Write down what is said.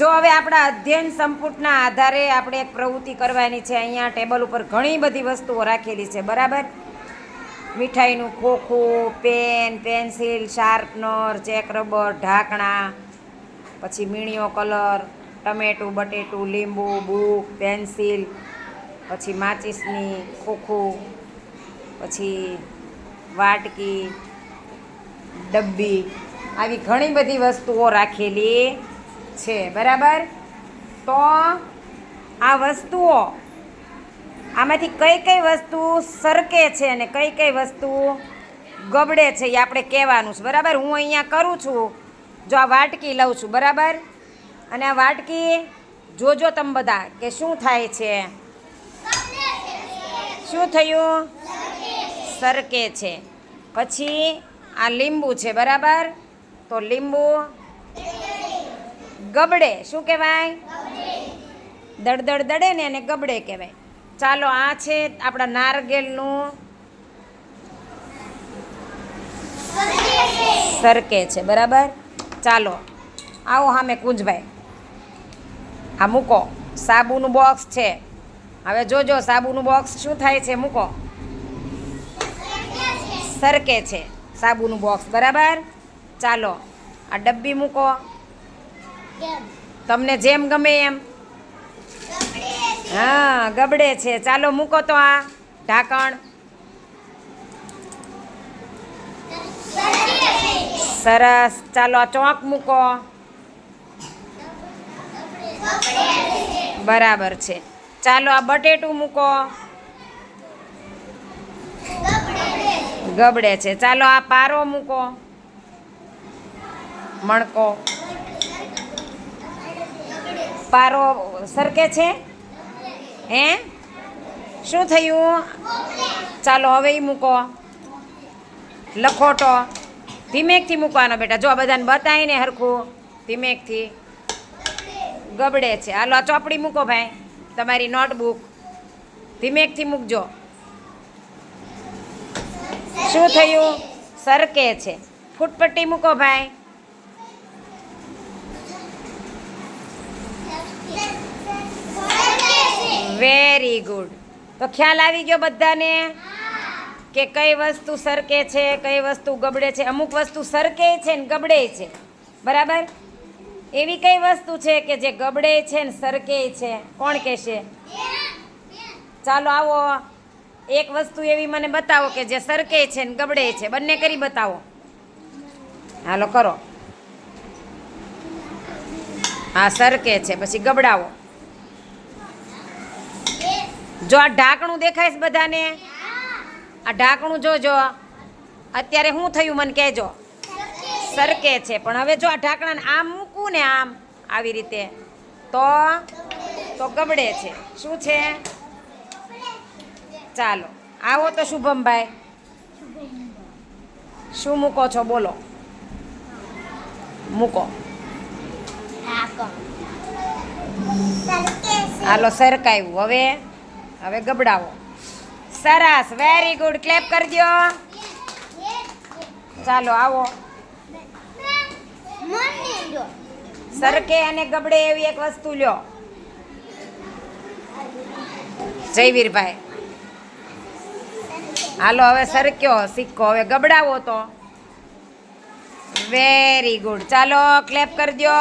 જો હવે આપણા અધ્યયન સંપુટના આધારે આપણે એક પ્રવૃત્તિ કરવાની છે, અહીંયા ટેબલ ઉપર ઘણી બધી વસ્તુઓ રાખેલી છે, બરાબર? મીઠાઈનું ખોખું, પેન, પેન્સિલ, શાર્પનર, ચેક રબર, ઢાંકણા, પછી મીણીઓ કલર, ટમેટું, બટેટું, લીંબુ, બુક, પેન્સિલ, પછી માચીસની ખોખું, પછી વાટકી, ડબ્બી, આવી ઘણી બધી વસ્તુઓ રાખેલી. છે, બરાબર? તો આ વસ્તુઓ, આમાંથી કઈ કઈ વસ્તુ સરકે છે અને કઈ કઈ વસ્તુ ગબડે છે એ આપણે કહેવાનું છે, બરાબર? હું અહીંયા કરું છું, જો આ વાટકી લઉં છું, બરાબર? અને આ વાટકી, જોજો તમે બધા કે શું થાય છે? શું થયું? સરકે છે. પછી આ લીંબુ છે, બરાબર? તો લીંબુ ગબડે, શું કહેવાય? દળદળ દડે ને એને ગબડે કહેવાય. ચાલો, આ છે આપણા નારગેલનું સરકે છે, બરાબર? ચાલો, આવો હા મેં કુંજભાઈ. આ મૂકો. સાબુનું બોક્સ છે. હવે જોજો, સાબુનું બોક્સ શું થાય છે, મૂકો. સરકે છે, સાબુનું બોક્સ, બરાબર? ચાલો, આ ડબ્બી મૂકો. તમને જેમ ગમે એમ. હા ગબડે છે. ચાલો મૂકો તો આ ઢાંકણ. સરસ. ચાલો આ ચોક મૂકો. બરાબર છે. ચાલો આ બટેટું મૂકો. ગબડે છે. ચાલો આ પારો મૂકો. મણકો. પારો સરકે છે? હે? શું થયું? ચાલો, હવે એ મૂકો. લખોટો. ધીમેકથી મૂકવાનો બેટા. જો બધાને બતાવીને હરખું. ધીમેકથી. ગબડે છે. હાલો, આ ચોપડી મૂકો ભાઈ. તમારી નોટબુક. ધીમેકથી મૂકજો. શું થયું? સરકે છે. ફૂટપટ્ટી મૂકો ભાઈ. વેરી ગુડ તો ખ્યાલ આવી ગયો બધાને? કે કઈ વસ્તુ સરકે છે, કઈ વસ્તુ ગબડે છે? અમુક વસ્તુ સરકે છે ને ગબડે છે. બરાબર? એવી કઈ વસ્તુ છે કે જે ગબડે છે ને સરકે છે? કોણ કહેશે? ચાલો આવો. એક વસ્તુ એવી મને બતાવો કે જે સરકે છે ને ગબડે છે. બંને કરી બતાવો. હાલો કરો. હા, સરકે છે. પછી ગબડાવો. જો આ ઢાંકણું દેખાય છે બધાને? આ ઢાંકણું જોજો અત્યારે શું થયું મને કહેજો. સરકે છે. પણ હવે જો આ ઢાંકણાને આમ મૂકું ને આમ આવી રીતે તો તો ગબડે છે. શું છે? ચાલો. આવો તો શુભમભાઈ. શું મૂકો છો? બોલો. મૂકો. હાલો સરકાયું. હવે? હવે ગબડાવો. સરસ વેરી ગુડ ક્લેપ કરજો. ચાલો, આવો. સરકે અને ગબડે એવી એક વસ્તુ લ્યો. જયવીરભાઈ. હાલો, હવે સરક્યો, સિક્કો. હવે ગબડાવો તો. વેરી ગુડ ચાલો ક્લેપ કરજો.